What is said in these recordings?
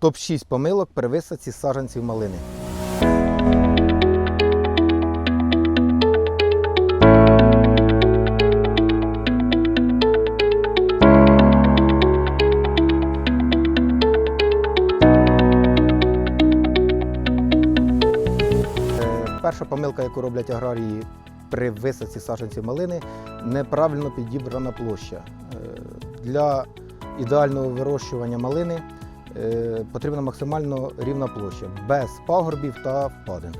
Топ-6 помилок при висадці саджанців малини. Е, Перша помилка, яку роблять аграрії при висадці саджанців малини, неправильно підібрана площа. Е, Для ідеального вирощування малини потрібна максимально рівна площа, без пагорбів та впадин.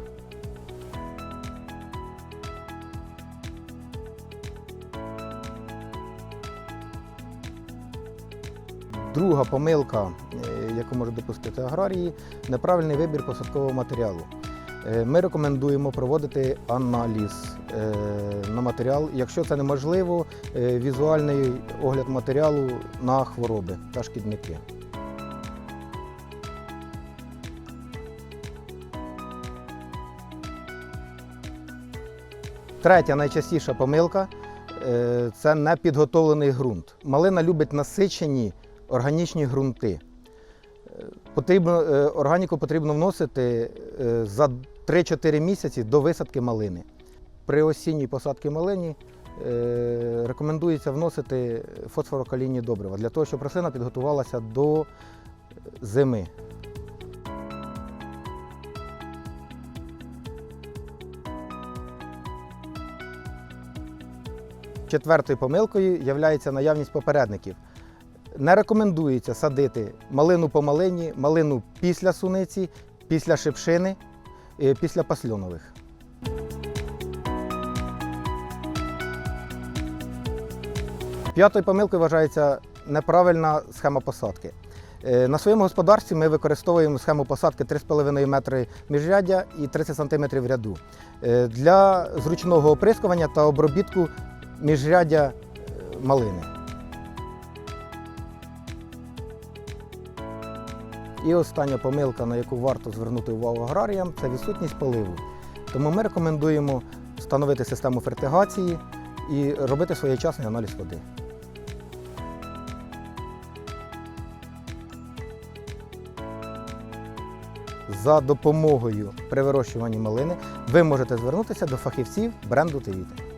Друга помилка, е, яку можуть допустити аграрії, неправильний вибір посадкового матеріалу. Е, Ми рекомендуємо проводити аналіз е, на матеріал. Якщо це неможливо, е, візуальний огляд матеріалу на хвороби та шкідники. Третя найчастіша помилка е, це непідготовлений ґрунт. Малина любить насичені органічні ґрунти. Е, Потрібно, е, органіку потрібно вносити за 3-4 місяці до висадки малини. При осінній посадці малині е, рекомендується вносити фосфорокалійні добрива для того, щоб рослина підготувалася до зими. Четвертою помилкою є наявність попередників. Не рекомендується садити малину по малині, малину після суниці, після шипшини, е, після пасльонових. П'ятою помилкою вважається неправильна схема посадки. Е, На своєму господарстві ми використовуємо схему посадки 3,5 метри міжряддя і 30 см ряду е, для зручного оприскування та обробітку міжряддя е, малини. І остання помилка, на яку варто звернути увагу аграріям, це відсутність поливу. Тому ми рекомендуємо встановити систему фертигації і робити своєчасний аналіз води. За допомогою при вирощуванні малини ви можете звернутися до фахівців бренду Тевіти.